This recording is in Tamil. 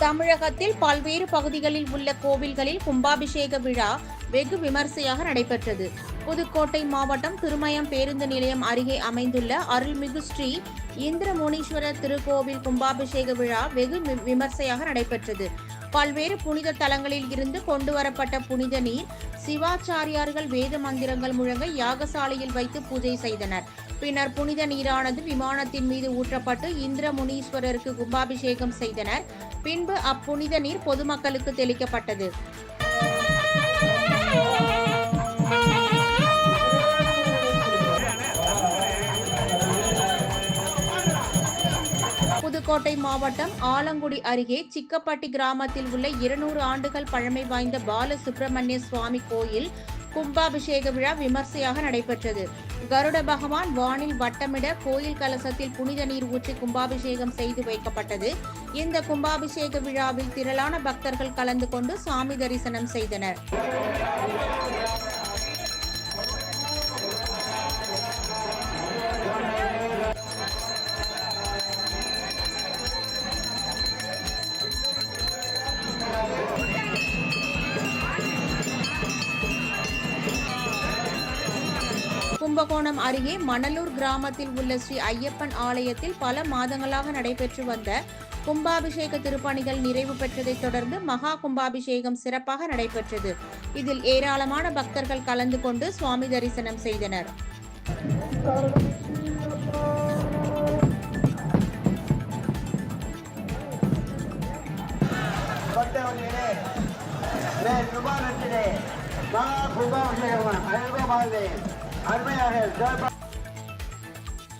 தமிழகத்தில் பல்வேறு பகுதிகளில் உள்ள கோவில்களில் கும்பாபிஷேக விழா வெகு விமர்சையாக நடைபெற்றது. புதுக்கோட்டை மாவட்டம் திருமயம் பேருந்து நிலையம் அருகே அமைந்துள்ள அருள்மிகு ஸ்ரீ இந்திரமுனீஸ்வரர் திருக்கோவில் கும்பாபிஷேக விழா வெகு வி- விமர்சையாக நடைபெற்றது. பல்வேறு புனித தலங்களில் இருந்து கொண்டு வரப்பட்ட புனித நீர் சிவாச்சாரியார்கள் வேத மந்திரங்கள் முழங்க யாகசாலையில் வைத்து பூஜை செய்தனர். பின்னர் புனித நீரானது விமானத்தின் மீது ஊற்றப்பட்டு இந்திர முனீஸ்வரருக்கு கும்பாபிஷேகம் செய்தனர். பின்பு அப்புனித நீர் பொதுமக்களுக்கு தெளிக்கப்பட்டது. புதுக்கோட்டை மாவட்டம் ஆலங்குடி அருகே சிக்கப்பட்டி கிராமத்தில் உள்ள இருநூறு ஆண்டுகள் பழமை வாய்ந்த பாலசுப்பிரமணிய சுவாமி கோயில் கும்பாபிஷேக விழா விமர்சையாக நடைபெற்றது. கருட பகவான் வானில் வட்டமிட கோயில் கலசத்தில் புனித நீர் ஊற்றி கும்பாபிஷேகம் செய்து வைக்கப்பட்டது. இந்த கும்பாபிஷேக விழாவில் திரளான பக்தர்கள் கலந்து கொண்டு சாமி தரிசனம் செய்தனர். கும்பகோணம் அருகே மணலூர் கிராமத்தில் உள்ள ஸ்ரீ ஐயப்பன் ஆலயத்தில் பல மாதங்களாக நடைபெற்று வந்த கும்பாபிஷேக திருப்பணிகள் நிறைவு பெற்றதைத் தொடர்ந்து மகா கும்பாபிஷேகம் சிறப்பாக நடைபெற்றது. இதில் ஏராளமான பக்தர்கள் கலந்து கொண்டு சுவாமி தரிசனம் செய்தனர். மகா கும்பாபிஷேகம். அருமையாக சிறப்பாக